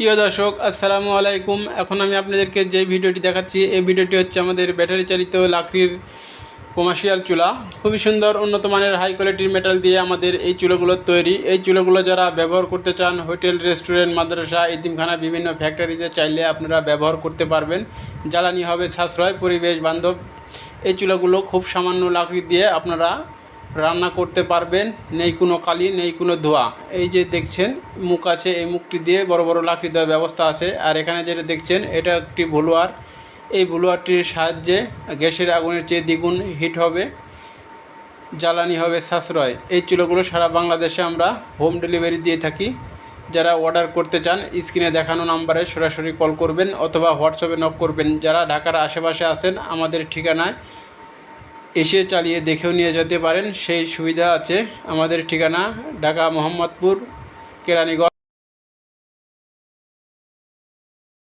প্রিয় দর্শক, আসসালামু আলাইকুম। এখন আমি আপনাদেরকে যে ভিডিওটি দেখাচ্ছি, এই ভিডিওটি হচ্ছে আমাদের ব্যাটারি চালিত লাকড়ির কমার্শিয়াল চুলা। খুবই সুন্দর, উন্নত মানের হাই কোয়ালিটির মেটাল দিয়ে আমাদের এই চুলোগুলো তৈরি। এই চুলোগুলো যারা ব্যবহার করতে চান হোটেল রেস্টুরেন্ট মাদ্রাসা ইতিমখানা বিভিন্ন ফ্যাক্টরিতে চাইলে আপনারা ব্যবহার করতে পারবেন। জ্বালানি হবে, সাশ্রয়, পরিবেশ, বান্ধব। এই চুলাগুলো খুব সামান্য লাকড়ি দিয়ে আপনারা রান্না করতে পারবেন, নেই কোনো কালি, নেই কোনো ধোয়া। এই যে দেখছেন, মুখ আছে, এই মুখটি দিয়ে বড় বড় লাকড়ি দেওয়ার ব্যবস্থা আছে। আর এখানে যেটা দেখছেন, এটা একটি ভুলোয়ার। এই ভুলোয়ারটির সাহায্যে গ্যাসের আগুনের চেয়ে দ্বিগুণ হিট হবে, জ্বালানি হবে সাশ্রয়। এই চুলোগুলো সারা বাংলাদেশে আমরা হোম ডেলিভারি দিয়ে থাকি। যারা অর্ডার করতে চান, স্ক্রিনে দেখানো নাম্বারে সরাসরি কল করবেন অথবা হোয়াটসঅ্যাপে নক করবেন। যারা ঢাকার আশেপাশে আছেন, আমাদের ঠিকানায় এসে চালিয়ে দেখেও নিয়ে যেতে পারেন। সেই সুবিধা আছে। আমাদের ঠিকানা ঢাকা মোহাম্মদপুর কেরানীগঞ্জ।